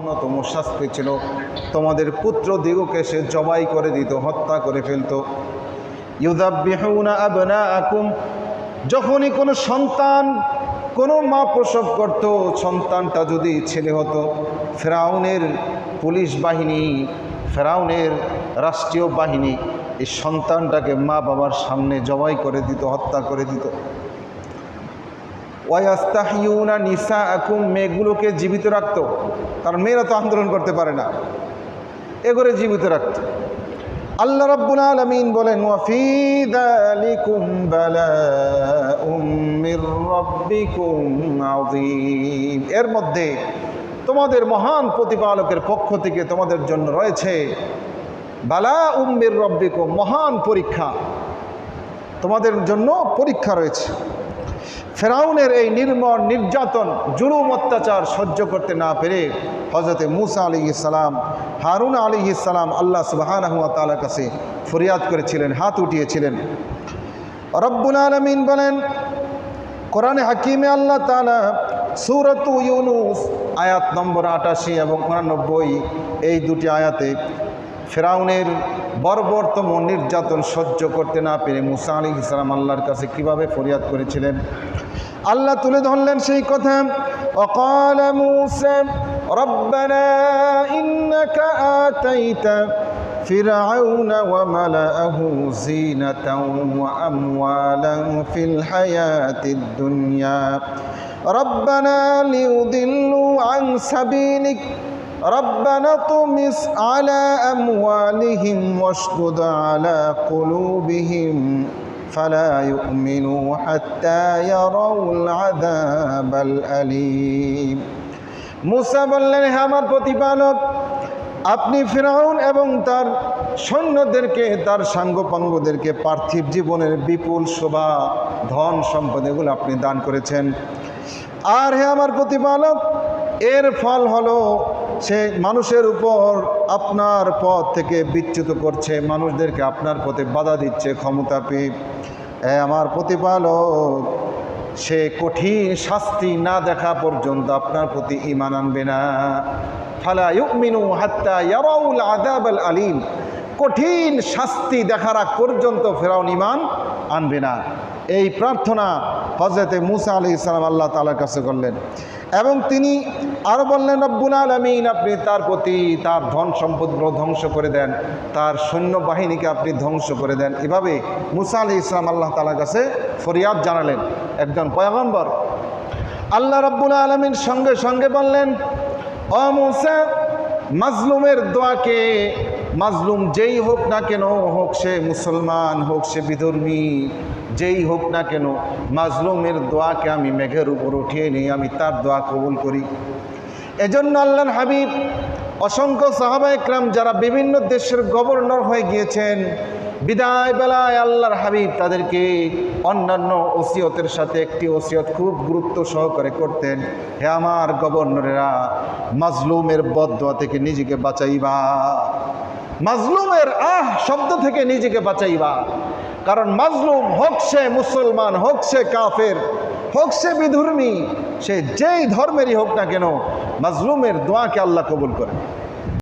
অন্যতম শাস্তি ছিল। তোমাদের পুত্র দিগকে সে জবাই করে দিত, হত্যা করে ফেলতো। যখনই কোনো সন্তান কোনো মা প্রসব করত, সন্তানটা যদি ছেলে হতো, ফেরাউনের পুলিশ বাহিনী, ফেরাউনের রাষ্ট্রীয় বাহিনী, এই সন্তানটাকে মা বাবার সামনে জবাই করে দিত, হত্যা করে দিত। ওয়াস্তাহিউনা নিসা আকুম মেয়েগুলোকে জীবিত রাখত। কারণ মেয়েরা তো আন্দোলন করতে পারে না। এগুলো জীবিত রাখত। আল্লাহ রাব্বুল আলামিন বলেন এর মধ্যে তোমাদের মহান প্রতিপালকের পক্ষ থেকে তোমাদের জন্য রয়েছে বালা উম্মির রব্বিকুম মহান পরীক্ষা। তোমাদের জন্য পরীক্ষা রয়েছে। ফেরাউনের এই নির্মম নির্যাতন, জুলুম, অত্যাচার সহ্য করতে না পেরে হজরতে মুসা আলী ইসালাম হারুন আলী ইসালাম আল্লাহ সুবাহান তালার কাছে ফরিয়াদ করেছিলেন, হাত উঠিয়েছিলেন। রব্বুল আলমিন বলেন, কোরআনে হাকিমে আল্লাহ তালা সুরত ইউনুস, আয়াত নম্বর আটাশি এবং উনানব্বই, এই দুটি আয়াতে ফেরাউনের বর্বরতম নির্যাতন সহ্য করতে না পেরে মুসা আলী ইসলাম আল্লাহর কাছে কিভাবে ফরিয়াদ করেছিলেন আল্লাহ তুলে ধরলেন সেই কথা অকাল মুসা ربنا إنك آتيت فرعون وملأه زينة وأموالا في الحياة الدنيا ربنا ليضلوا عن سبيلك ربنا طمس على أموالهم واشدد على قلوبهم فلا يؤمنوا حتى يروا العذاب الأليم মুসা বললেন হ্যাঁ আমার প্রতিপালক আপনি ফেরাউন এবং তার সৈন্যদেরকে তার সাঙ্গপাঙ্গদেরকে পার্থিব জীবনের বিপুল শোভা ধন সম্পদ এগুলো আপনি দান করেছেন আর হে আমার প্রতিপালক এর ফল হলো সে মানুষের উপর আপনার পথ থেকে বিচ্যুত করছে, মানুষদেরকে আপনার পথে বাধা দিচ্ছে, ক্ষমতা পেয়ে আমার প্রতিপালক, সে কঠিন শাস্তি না দেখা পর্যন্ত আপনার প্রতি ইমান আনবে না। ফালা ইউমিনু হাত্তা ইয়ারাউল আযাব আল আলিম। কঠিন শাস্তি দেখার আগ পর্যন্ত ফেরাউন ইমান আনবে না। এই প্রার্থনা হজরতে মুসা আলি ইসলাম আল্লাহ তালার কাছে করলেন। এবং তিনি আরও বললেন, রব্বুল আলমিন, আপনি তার প্রতি তার ধন সম্পদগুলো ধ্বংস করে দেন, তার সৈন্যবাহিনীকে আপনি ধ্বংস করে দেন। এভাবে মুসা আলি ইসলাম আল্লাহ তালার কাছে ফরিয়াদ জানালেন। একজন পয়গম্বর আল্লাহ রব্বুল আলমিন সঙ্গে সঙ্গে বললেন অ মুসা, মাজলুমের দোয়াকে, মাজলুম যেই হোক না কেন, হোক সে মুসলমান, হোক সে বিধর্মী যেই হোক না কেন, মাজলুমের দোয়াকে আমি মেঘের উপর উঠিয়ে নিই আমি তার দোয়া কবুল করি। এজন্য আল্লাহর হাবিব, অসংখ্য সাহাবা একরাম যারা বিভিন্ন দেশের গভর্নর হয়ে গিয়েছেন, বিদায় বেলায় আল্লাহর হাবিব তাদেরকে অন্যান্য ওসিয়তের সাথে একটি ওসিয়ত খুব গুরুত্ব সহকারে করতেন। হে আমার গভর্নরেরা, মাজলুমের বদয়া থেকে নিজেকে বাঁচাইবা। মাজলুমের আহ শব্দ থেকে নিজেকে বাঁচাইবা। কারণ মাজলুম হোক সে মুসলমান, হোক সে কাফের, হোক সে বিধর্মী, সে যেই ধর্মেরই হোক না কেন, মাজলুমের দোয়াকে আল্লাহ কবুল করে